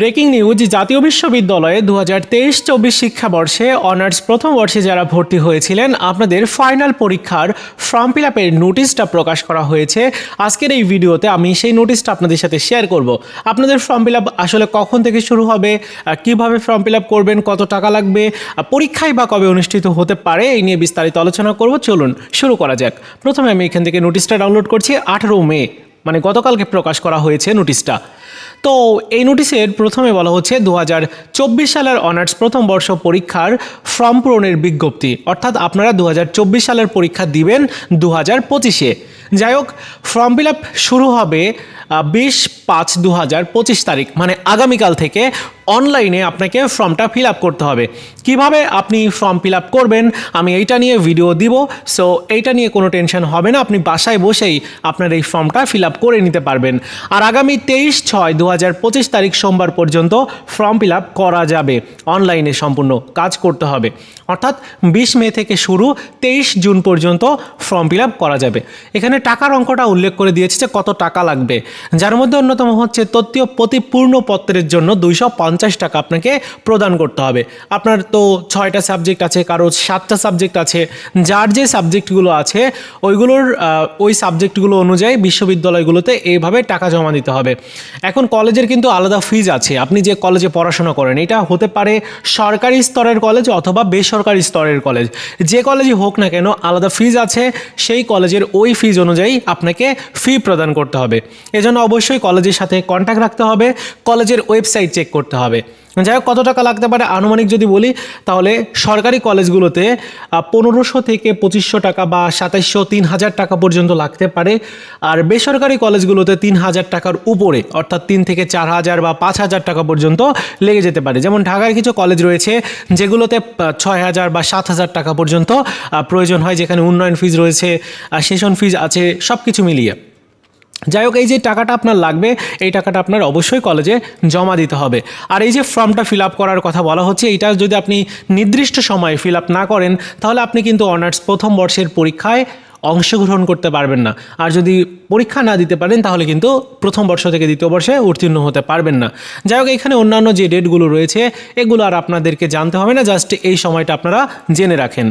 Breaking news, জাতীয় বিশ্ববিদ্যালয়ে দু হাজার তেইশ চব্বিশ শিক্ষাবর্ষে অনার্স প্রথম বর্ষে যারা ভর্তি হয়েছিলেন, আপনাদের ফাইনাল পরীক্ষার ফর্ম ফিল আপের নোটিশটা প্রকাশ করা হয়েছে। আজকের এই ভিডিওতে আমি সেই নোটিশটা আপনাদের সাথে শেয়ার করব। আপনাদের ফর্ম ফিল আপ আসলে কখন থেকে শুরু হবে? কীভাবে ফর্ম ফিল আপ করবেন? কত টাকা লাগবে? পরীক্ষায় বা কবে অনুষ্ঠিত হতে পারে? এই নিয়ে বিস্তারিত আলোচনা করব। চলুন শুরু করা যাক। প্রথমে আমি এখান থেকে নোটিশটা ডাউনলোড করছি। আঠারো মে মানে গতকালকে প্রকাশ করা হয়েছে নোটিশটা। তো এই নোটিশের প্রথমে বলা হচ্ছে দু হাজার চব্বিশ সালের অনার্স প্রথম বর্ষ পরীক্ষার ফর্ম পূরণের বিজ্ঞপ্তি। অর্থাৎ আপনারা দু হাজার চব্বিশ সালের পরীক্ষা দিবেন দু হাজার পঁচিশে। যাই হোক ফর্ম ফিল আপ শুরু হবে বিশ পাঁচ দু হাজার পঁচিশ তারিখ মানে আগামীকাল থেকে অনলাইনে আপনাকে ফর্মটা ফিল আপ করতে হবে। কীভাবে আপনি ফর্ম ফিল আপ করবেন, আমি এইটা নিয়ে ভিডিও দিব সো এইটা নিয়ে কোনো টেনশন হবে না, আপনি বাসায় বসেই আপনার এই ফর্মটা ফিল আপ করে নিতে পারবেন। আর আগামী তেইশ ছয় দু হাজার পঁচিশ তারিখ সোমবার পর্যন্ত ফর্ম ফিল আপ করা যাবে অনলাইনে সম্পূর্ণ কাজ করতে হবে। অর্থাৎ বিশ মে থেকে শুরু, তেইশ জুন পর্যন্ত ফর্ম ফিল আপ করা যাবে। এখানে টাকার অঙ্কটা উল্লেখ করে দিয়েছে যে কত টাকা লাগবে। যার মধ্যে অন্যতম হচ্ছে তথ্য প্রতিপূর্ণ পত্রের জন্য দুইশো পঞ্চাশ টাকা আপনাকে প্রদান করতে হবে। আপনার তো ছয়টা সাবজেক্ট আছে, কারও সাতটা সাবজেক্ট আছে, যার যে সাবজেক্টগুলো আছে, ওইগুলোর ওই সাবজেক্টগুলো অনুযায়ী বিশ্ববিদ্যালয়গুলোতে এইভাবে টাকা জমা দিতে হবে। এখন কলেজের কিন্তু আলাদা ফিজ আছে, আপনি যে কলেজে পড়াশোনা করেন, এটা হতে পারে সরকারি স্তরের কলেজ অথবা বেসরকারি স্তরের কলেজ। যে কলেজই হোক না কেন, আলাদা ফিজ আছে, সেই কলেজের ওই ফিজ অনুযায়ী আপনাকে ফি প্রদান করতে হবে। এজন্য অবশ্যই কলেজের সাথে কন্ট্যাক্ট রাখতে হবে। কলেজের ওয়েবসাইট চেক করতে হবে। যাই হোক, কত টাকা লাগতে পারে? আনুমানিক যদি বলি, তাহলে সরকারি কলেজগুলোতে পনেরোশো থেকে পঁচিশশো টাকা বা সাতাইশশো, তিন হাজার টাকা পর্যন্ত লাগতে পারে। আর বেসরকারি কলেজগুলোতে তিন হাজার টাকার উপরে, অর্থাৎ তিন থেকে চার হাজার বা পাঁচ হাজার টাকা পর্যন্ত লেগে যেতে পারে। যেমন ঢাকায় কিছু কলেজ রয়েছে, যেগুলোতে ছয় হাজার বা সাত হাজার টাকা পর্যন্ত প্রয়োজন হয়, যেখানে উন্নয়ন ফিজ রয়েছে সেশন ফিজ আছে সব কিছু মিলিয়ে। যাই হোক এই যে টাকাটা আপনার লাগবে, এই টাকাটা আপনার অবশ্যই কলেজে জমা দিতে হবে। আর এই যে ফর্মটা ফিল আপ করার কথা বলা হচ্ছে, এটা যদি আপনি নির্দিষ্ট সময়ে ফিল আপ না করেন, তাহলে আপনি কিন্তু অনার্স প্রথম বর্ষের পরীক্ষায় অংশগ্রহণ করতে পারবেন না। আর যদি পরীক্ষা না দিতে পারেন, তাহলে কিন্তু প্রথম বর্ষ থেকে দ্বিতীয় বর্ষে উত্তীর্ণ হতে পারবেন না। যাই হোক, এখানে অন্যান্য যে ডেটগুলো রয়েছে, এগুলো আর আপনাদেরকে জানতে হবে না, জাস্ট এই সময়টা আপনারা জেনে রাখেন।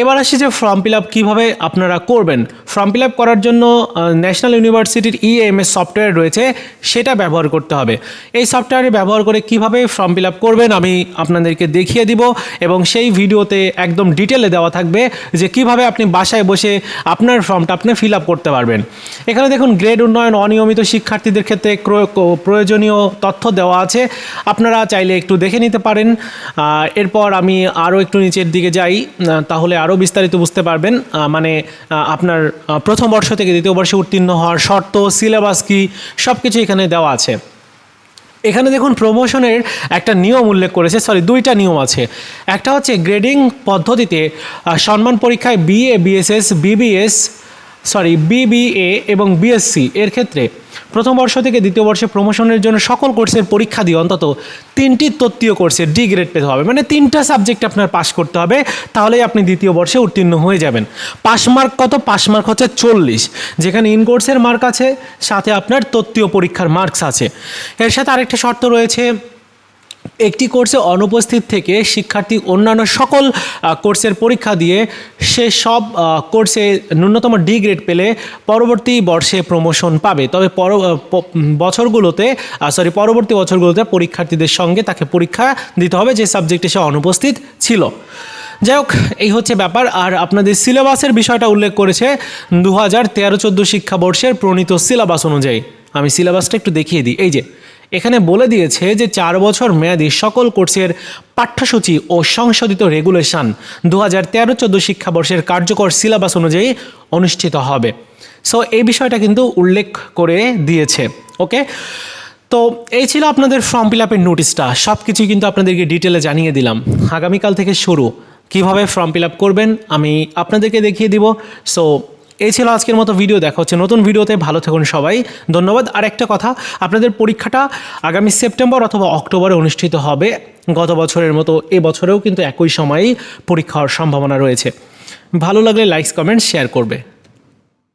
এবার আসি যে ফর্ম ফিল আপ কীভাবে আপনারা করবেন। ফর্ম ফিল আপ করার জন্য ন্যাশনাল ইউনিভার্সিটির ইএমএস সফটওয়্যার রয়েছে, সেটা ব্যবহার করতে হবে। এই সফটওয়্যারে ব্যবহার করে কীভাবে ফর্ম ফিল আপ করবেন, আমি আপনাদেরকে দেখিয়ে দিব এবং সেই ভিডিওতে একদম ডিটেলে দেওয়া থাকবে যে কীভাবে আপনি বাসায় বসে আপনার ফর্মটা আপনি ফিল আপ করতে পারবেন। এখানে দেখুন গ্রেড উন্নয়ন, অনিয়মিত শিক্ষার্থীদের ক্ষেত্রে প্রয়োজনীয় তথ্য দেওয়া আছে। আপনারা চাইলে একটু দেখে নিতে পারেন। এরপর আমি আরও একটু নিচের দিকে যাই তাহলে আরও বিস্তারিত বুঝতে পারবেন। মানে আপনার প্রথম বর্ষ থেকে দ্বিতীয় বর্ষে উত্তীর্ণ হওয়ার শর্ত, সিলেবাস কি সব কিছু এখানে দেওয়া আছে। এখানে দেখুন প্রমোশনের একটা নিয়ম উল্লেখ করেছে, সরি, দুইটা নিয়ম আছে। একটা হচ্ছে গ্রেডিং পদ্ধতিতে সম্মান পরীক্ষায় BA BSS BBS sorry BBA এবং বিএসসি এর ক্ষেত্রে প্রথম বর্ষ থেকে দ্বিতীয় বর্ষে প্রমোশনের জন্য সকল কোর্সের পরীক্ষা দিয়ে অন্তত তিনটি তত্ত্বীয় কোর্সে ডি গ্রেড পেতে হবে। মানে তিনটা সাবজেক্ট আপনার পাশ করতে হবে, তাহলেই আপনি দ্বিতীয় বর্ষে উত্তীর্ণ হয়ে যাবেন। পাস মার্ক কত? পাস মার্ক হচ্ছে চল্লিশ। যেখানে ইন কোর্সের মার্ক আছে, সাথে আপনার তত্ত্বীয় পরীক্ষার মার্কস আছে। এর সাথে আরেকটা শর্ত রয়েছে একটি কোর্সে অনুপস্থিত থেকে শিক্ষার্থী অন্যান্য সকল কোর্সের পরীক্ষা দিয়ে সে সব কোর্সে ন্যূনতম ডি গ্রেড পেলে পরবর্তী বর্ষে প্রমোশন পাবে। তবে পর বছরগুলোতে সরি পরবর্তী বছরগুলোতে পরীক্ষার্থীদের সঙ্গে তাকে পরীক্ষা দিতে হবে যে সাবজেক্টে সে অনুপস্থিত ছিল। যাই হোক, এই হচ্ছে ব্যাপার। আর আপনাদের সিলেবাসের বিষয়টা উল্লেখ করেছে দু হাজার তেরো চোদ্দ শিক্ষাবর্ষের প্রণীত সিলেবাস অনুযায়ী। আমি সিলেবাসটা একটু দেখিয়ে দিই। এই যে এখানে বলে দিয়েছে যে চার বছর মেয়াদী সকল কোর্সের পাঠ্যসূচি ও সংশোধিত রেগুলেশন দু হাজার তেরো চোদ্দ শিক্ষাবর্ষের কার্যকর সিলেবাস অনুযায়ী অনুষ্ঠিত হবে। সো এই বিষয়টা কিন্তু উল্লেখ করে দিয়েছে। ওকে তো এই ছিল আপনাদের ফর্ম ফিল আপের নোটিশটা সব কিছুই কিন্তু আপনাদেরকে ডিটেলে জানিয়ে দিলাম। আগামীকাল থেকে শুরু। কীভাবে ফর্ম ফিল আপ করবেন, আমি আপনাদেরকে দেখিয়ে দিব। সো এই ছিল আজকের মতো ভিডিও, দেখা হচ্ছে নতুন ভিডিওতে, ভালো থাকুন সবাই, ধন্যবাদ। আর একটা কথা, আপনাদের পরীক্ষাটা আগামী সেপ্টেম্বর অথবা অক্টোবরে অনুষ্ঠিত হবে, গত বছরের মতো এবছরেও বছরেও কিন্তু একই সময়েই পরীক্ষা হওয়ার সম্ভাবনা রয়েছে। ভালো লাগলে লাইকস কমেন্ট শেয়ার করবে।